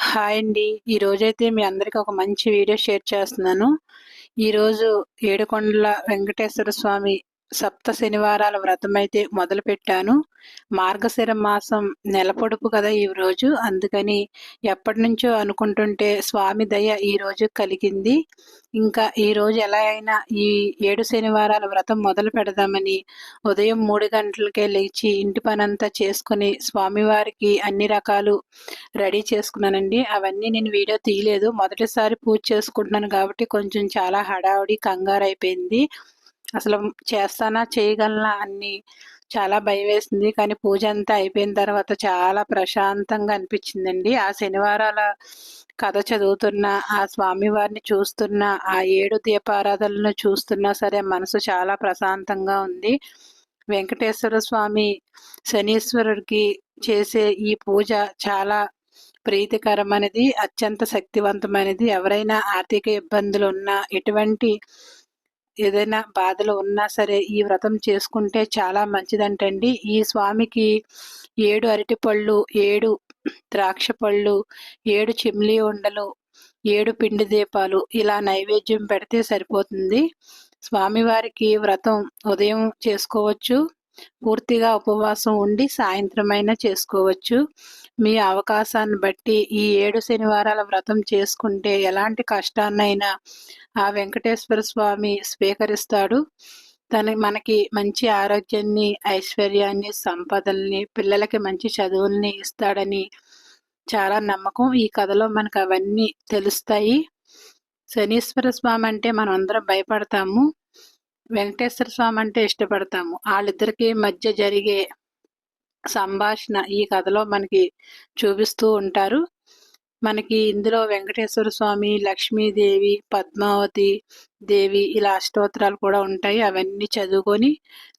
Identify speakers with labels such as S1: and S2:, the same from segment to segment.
S1: Hi అండి. ఈరోజైతే మీ అందరికీ ఒక మంచి వీడియో షేర్ చేస్తున్నాను. ఈరోజు ఏడుకొండల వెంకటేశ్వర స్వామి సప్త శనివారాల వ్రతం అయితే మొదలు పెట్టాను మార్గశిర మాసం నెలపొడుపు కదా ఈ రోజు. అందుకని ఎప్పటి నుంచో అనుకుంటుంటే స్వామి దయ ఈ రోజు కలిగింది. ఇంకా ఈ రోజు ఎలా అయినా ఈ ఏడు శనివారాల వ్రతం మొదలు పెడదామని ఉదయం మూడు గంటలకే లేచి ఇంటి పనంతా చేసుకుని స్వామివారికి అన్ని రకాలు రెడీ చేసుకున్నానండి. అవన్నీ నేను వీడియో తీయలేదు. మొదటిసారి పూజ చేసుకుంటున్నాను కాబట్టి కొంచెం చాలా హడావుడి కంగారు అయిపోయింది అసలు చేస్తానా చేయగలనా అన్ని చాలా భయం వేసింది కానీ పూజ అంతా అయిపోయిన తర్వాత చాలా ప్రశాంతంగా అనిపించిందండి. ఆ శనివారాల కథ చదువుతున్న ఆ స్వామివారిని చూస్తున్న ఆ ఏడు దీపారాధనలను చూస్తున్నా సరే మనసు చాలా ప్రశాంతంగా ఉంది. వెంకటేశ్వర స్వామి శనీశ్వరుడికి చేసే ఈ పూజ చాలా ప్రీతికరమైనది అత్యంత శక్తివంతమైనది. ఎవరైనా ఆర్థిక ఇబ్బందులు ఉన్నా ఎటువంటి ఏదైనా బాధలు ఉన్నా సరే ఈ వ్రతం చేసుకుంటే చాలా మంచిదంటండి. ఈ స్వామికి ఏడు అరటి పళ్ళు ఏడు ద్రాక్ష పళ్ళు ఏడు చిమ్లీ ఉండలు ఏడు పిండి దీపాలు ఇలా నైవేద్యం పెడితే సరిపోతుంది. స్వామివారికి వ్రతం ఉదయం చేసుకోవచ్చు. పూర్తిగా ఉపవాసం ఉండి సాయంత్రమైనా చేసుకోవచ్చు. మీ అవకాశాన్ని బట్టి ఈ ఏడు శనివారాల వ్రతం చేసుకుంటే ఎలాంటి కష్టాన్నైనా ఆ వెంకటేశ్వర స్వామి స్వీకరిస్తాడు. తన మనకి మంచి ఆరోగ్యాన్ని ఐశ్వర్యాన్ని సంపదల్ని పిల్లలకి మంచి చదువుల్ని ఇస్తాడని చాలా నమ్మకం. ఈ కథలో మనకు అవన్నీ తెలుస్తాయి. శనీశ్వర స్వామి అంటే మనం అందరం భయపడతాము. వెంకటేశ్వర స్వామి అంటే ఇష్టపడతాము. వాళ్ళిద్దరికి మధ్య జరిగే సంభాషణ ఈ కథలో మనకి చూపిస్తూ ఉంటారు. మనకి ఇందులో వెంకటేశ్వర స్వామి లక్ష్మీదేవి పద్మావతి దేవి ఇలా అష్టోత్తరాలు కూడా ఉంటాయి. అవన్నీ చదువుకొని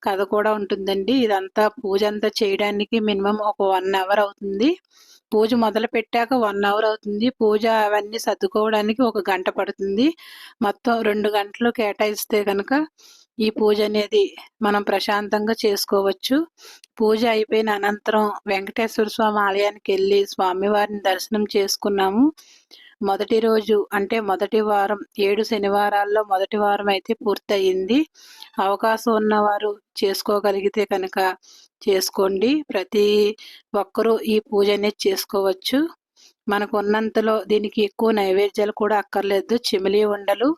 S1: కథ కూడా ఉంటుందండి. ఇదంతా పూజ అంతా చేయడానికి మినిమం ఒక వన్ అవర్ అవుతుంది. పూజ మొదలు పెట్టాక వన్ అవర్ అవుతుంది. పూజ అవన్నీ సర్దుకోవడానికి ఒక గంట పడుతుంది. మొత్తం రెండు గంటలు కేటాయిస్తే కనుక ఈ పూజ అనేది మనం ప్రశాంతంగా చేసుకోవచ్చు. పూజ అయిపోయిన అనంతరం వెంకటేశ్వర స్వామి ఆలయానికి వెళ్ళి స్వామివారిని దర్శనం చేసుకున్నాము. మొదటి రోజు అంటే మొదటి వారం ఏడు శనివారాల్లో మొదటి వారం అయితే పూర్తయింది. అవకాశం ఉన్నవారు చేసుకోగలిగితే కనుక చేసుకోండి. ప్రతి ఒక్కరూ ఈ పూజ అనేది చేసుకోవచ్చు. మనకు ఉన్నంతలో దీనికి ఎక్కువ నైవేద్యాలు కూడా అక్కర్లేదు. చిమిలి ఉండలు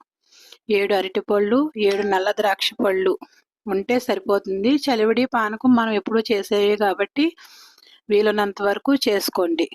S1: ఏడు అరటిపళ్ళు ఏడు నల్ల ద్రాక్ష పళ్ళు ఉంటే సరిపోతుంది. చలివిడి పానకం మనం ఎప్పుడూ చేసేవి కాబట్టి వీలున్నంత వరకు చేసుకోండి.